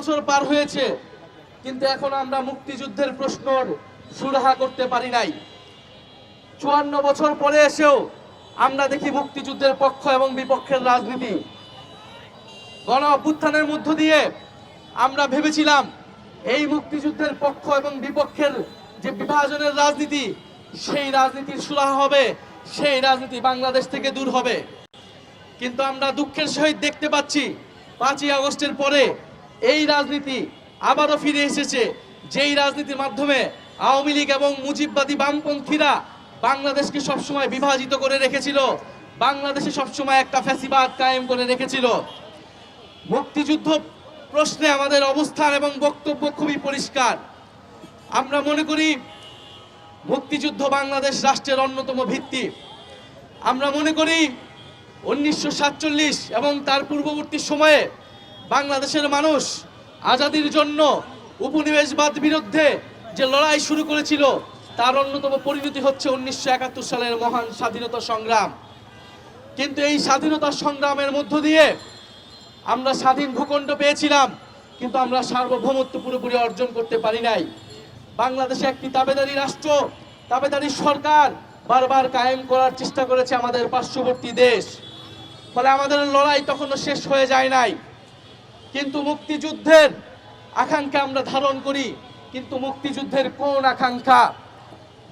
বছর পার হয়েছে, কিন্তু এখন আমরা মুক্তিযুদ্ধের প্রশ্নর সুরাহা করতে পারি নাই। চুয়ান্ন বছর পরে এসেও আমরা দেখি মুক্তিযুদ্ধের পক্ষ এবং বিপক্ষের রাজনীতি। গণ অভ্যুত্থানের মধ্য দিয়ে আমরা ভেবেছিলাম এই মুক্তিযুদ্ধের পক্ষ এবং বিপক্ষের যে বিভাজনের রাজনীতি, সেই রাজনীতির সুরাহা হবে, সেই রাজনীতি বাংলাদেশ থেকে দূর হবে। কিন্তু আমরা দুঃখের সহিত দেখতে পাচ্ছি, পাঁচই আগস্টের পরে এই রাজনীতি আবারও ফিরে এসেছে, যেই রাজনীতির মাধ্যমে আওয়ামী লীগ এবং মুজিববাদী বামপন্থীরা বাংলাদেশকে সবসময় বিভাজিত করে রেখেছিল, বাংলাদেশে সবসময় একটা ফ্যাসিবাদ কায়েম করে রেখেছিল। মুক্তিযুদ্ধ প্রশ্নে আমাদের অবস্থান এবং বক্তব্য খুবই পরিষ্কার। আমরা মনে করি মুক্তিযুদ্ধ বাংলাদেশ রাষ্ট্রের অন্যতম ভিত্তি। আমরা মনে করি উনিশশো সাতচল্লিশ এবং তার পূর্ববর্তী সময়ে বাংলাদেশের মানুষ আজাদির জন্য উপনিবেশবাদ বিরুদ্ধে যে লড়াই শুরু করেছিল, তার অন্যতম পরিণতি হচ্ছে উনিশশো একাত্তর সালের মহান স্বাধীনতা সংগ্রাম। কিন্তু এই স্বাধীনতা সংগ্রামের মধ্য দিয়ে আমরা স্বাধীন ভূখণ্ড পেয়েছিলাম, কিন্তু আমরা সার্বভৌমত্ব পুরোপুরি অর্জন করতে পারি নাই। বাংলাদেশে একটি তাবেদারি রাষ্ট্র, তাবেদারি সরকার বারবার কায়েম করার চেষ্টা করেছে আমাদের পার্শ্ববর্তী দেশ। ফলে আমাদের লড়াই তখনও শেষ হয়ে যায় নাই। কিন্তু মুক্তিযুদ্ধের আকাঙ্ক্ষা আমরা ধারণ করি, কিন্তু মুক্তিযুদ্ধের কোন আকাঙ্ক্ষা?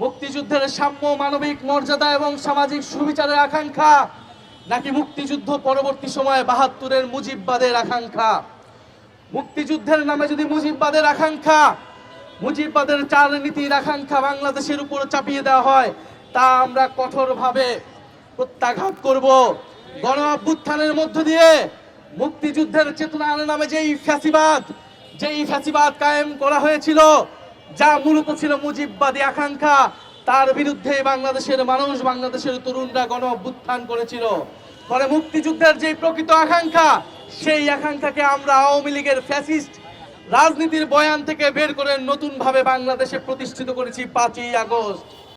মুক্তিযুদ্ধের সাম্য, মানবিক মর্যাদা এবং সামাজিক সুবিচারের আকাঙ্ক্ষা, নাকি মুক্তিযুদ্ধ পরবর্তী সময়ে বাহাত্তরের মুজিববাদের আকাঙ্ক্ষা? মুক্তিযুদ্ধের নামে যদি মুজিববাদের আকাঙ্ক্ষা, মুজিববাদের চার নীতির আকাঙ্ক্ষা বাংলাদেশের উপর চাপিয়ে দেওয়া হয়, তা আমরা কঠোরভাবে প্রত্যাঘাত করব। গণ অভ্যুত্থানের মধ্য দিয়ে মুক্তিযুদ্ধের চেতনার নামে যেই ফ্যাসিবাদ যেই ফ্যাসিবাদ কায়েম করা হয়েছিল, যা মূলত ছিল মুজিববাদী আকাঙ্ক্ষা, তার বিরুদ্ধে বাংলাদেশের মানুষ, বাংলাদেশের তরুণরা গণ অভ্যুত্থান করেছিল। ফলে মুক্তিযুদ্ধের যে প্রকৃত আকাঙ্ক্ষা, সেই আকাঙ্ক্ষাকে আমরা আওয়ামী লীগের ফ্যাসিস্ট রাজনীতির বয়ান থেকে বের করে নতুনভাবে বাংলাদেশে প্রতিষ্ঠিত করেছি পাঁচই আগস্ট।